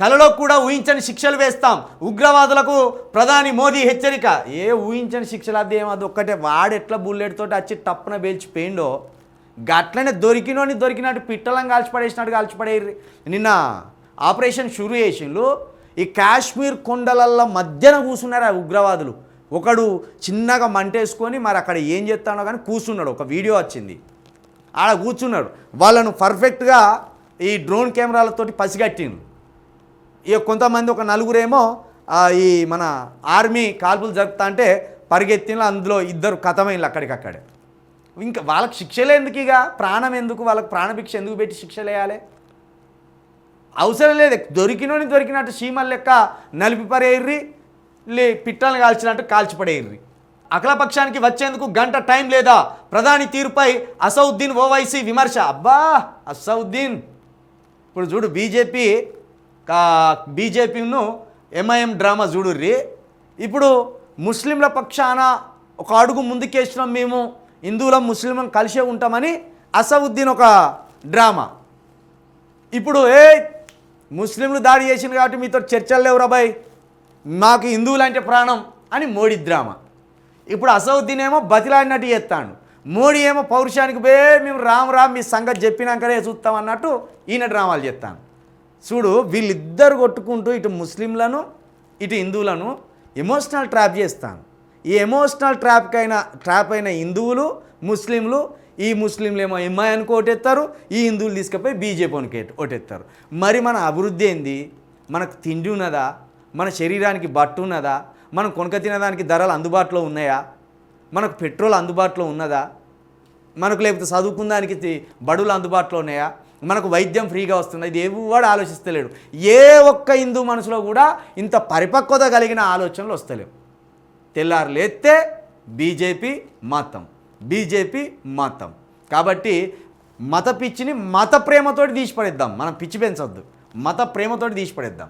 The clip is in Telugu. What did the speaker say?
కలలో కూడా ఊహించని శిక్షలు వేస్తాం. ఉగ్రవాదులకు ప్రధాని మోదీ హెచ్చరిక. ఏ ఊహించని శిక్షలు? అది ఏమది ఒక్కటే. వాడు ఎట్లా వచ్చి టప్పున పేల్చిపోయిండో గట్లనే దొరికినోని దొరికినట్టు పిట్టలం కాల్చిపడేసినట్టు కాల్చిపడేరి నిన్న ఆపరేషన్ షురు చేసిండ్రు ఈ కాశ్మీర్ కొండలల్లో మధ్యన కూర్చున్నారు ఆ ఉగ్రవాదులు? ఒకడు చిన్నగా మంటేసుకొని మరి అక్కడ ఏం చేస్తాడో కానీ కూర్చున్నాడు ఒక వీడియో వచ్చింది. ఆడ కూర్చున్నాడు. వాళ్ళను పర్ఫెక్ట్గా ఈ డ్రోన్ కెమెరాలతోటి పసిగట్టిండ్రు. ఇక కొంతమంది ఒక నలుగురేమో ఈ మన ఆర్మీ కాల్పులు జరుపుతా అంటే పరిగెత్తిన అందులో ఇద్దరు కథమైంది అక్కడికక్కడే. ఇంకా వాళ్ళకి శిక్షలు ఎందుకు ఇక? ప్రాణం ఎందుకు? వాళ్ళకి ప్రాణభిక్ష ఎందుకు పెట్టి శిక్షలు వేయాలి? అవసరం లేదు. దొరికినోని దొరికినట్టు చీమల లెక్క నలిపి పడేయర్రి లే పిట్టలను కాల్చినట్టు కాల్చిపడేయర్రి అఖిలపక్షానికి వచ్చేందుకు గంట టైం లేదా? ప్రధాని తీరుపై అసౌద్దీన్ ఓవైసీ విమర్శ. అబ్బా అసౌద్దీన్. ఇప్పుడు చూడు బీజేపీ బీజేపీను ఎంఐఎం డ్రామా చూడుర్రి. ఇప్పుడు ముస్లింల పక్షాన ఒక అడుగు ముందుకేసినాం మేము హిందువులం ముస్లింలం కలిసే ఉంటామని అసవుద్దీన్ ఒక డ్రామా. ఇప్పుడు ఏ ముస్లింలు దాడి చేసింది కాబట్టి మీతో చర్చలు లేవు రాబాయ్ మాకు హిందువులంటే ప్రాణం అని మోడీ డ్రామా. ఇప్పుడు అసౌద్దీన్ ఏమో బతిలాడినట్టు చేస్తాడు. మోడీ ఏమో పౌరుషానికి బే మేము రామ్ రామ్ మీ సంగతి చెప్పినాకనే చూస్తాం అన్నట్టు ఈయన డ్రామాలు చేస్తాను. చూడు వీళ్ళిద్దరు కొట్టుకుంటూ ఇటు ముస్లింలను ఇటు హిందువులను ఎమోషనల్ ట్రాప్ చేస్తాను. ఈ ఎమోషనల్ ట్రాప్కి అయిన ట్రాప్ అయిన హిందువులు ముస్లింలు ఈ ముస్లింలు ఏమో ఎంఐ అని ఓటేస్తారు ఈ హిందువులు తీసుకుపోయి బీజేపీకి ఓటేస్తారు మరి మన అభివృద్ధి ఏంది? మనకు తిండి ఉన్నదా? మన శరీరానికి బట్టు ఉన్నదా? మనం కొనక తినడానికి ధరలు అందుబాటులో ఉన్నాయా? మనకు పెట్రోల్ అందుబాటులో ఉన్నదా? మనకు లేకపోతే చదువుకున్న దానికి బడులు అందుబాటులో ఉన్నాయా? మనకు వైద్యం ఫ్రీగా వస్తుంది. ఇది ఎవడు ఆలోచిస్తలేడు. ఏ ఒక్క హిందూ మనసులో కూడా ఇంత పరిపక్వత కలిగిన ఆలోచనలు వస్తలేవు. తెల్లారు లేస్తే బీజేపీ మతం. బీజేపీ మతం. కాబట్టి మత పిచ్చిని మత ప్రేమతోటి తీసిపడేద్దాం. మనం పిచ్చి పెంచొద్దు. మత ప్రేమతోటి తీసిపడేద్దాం.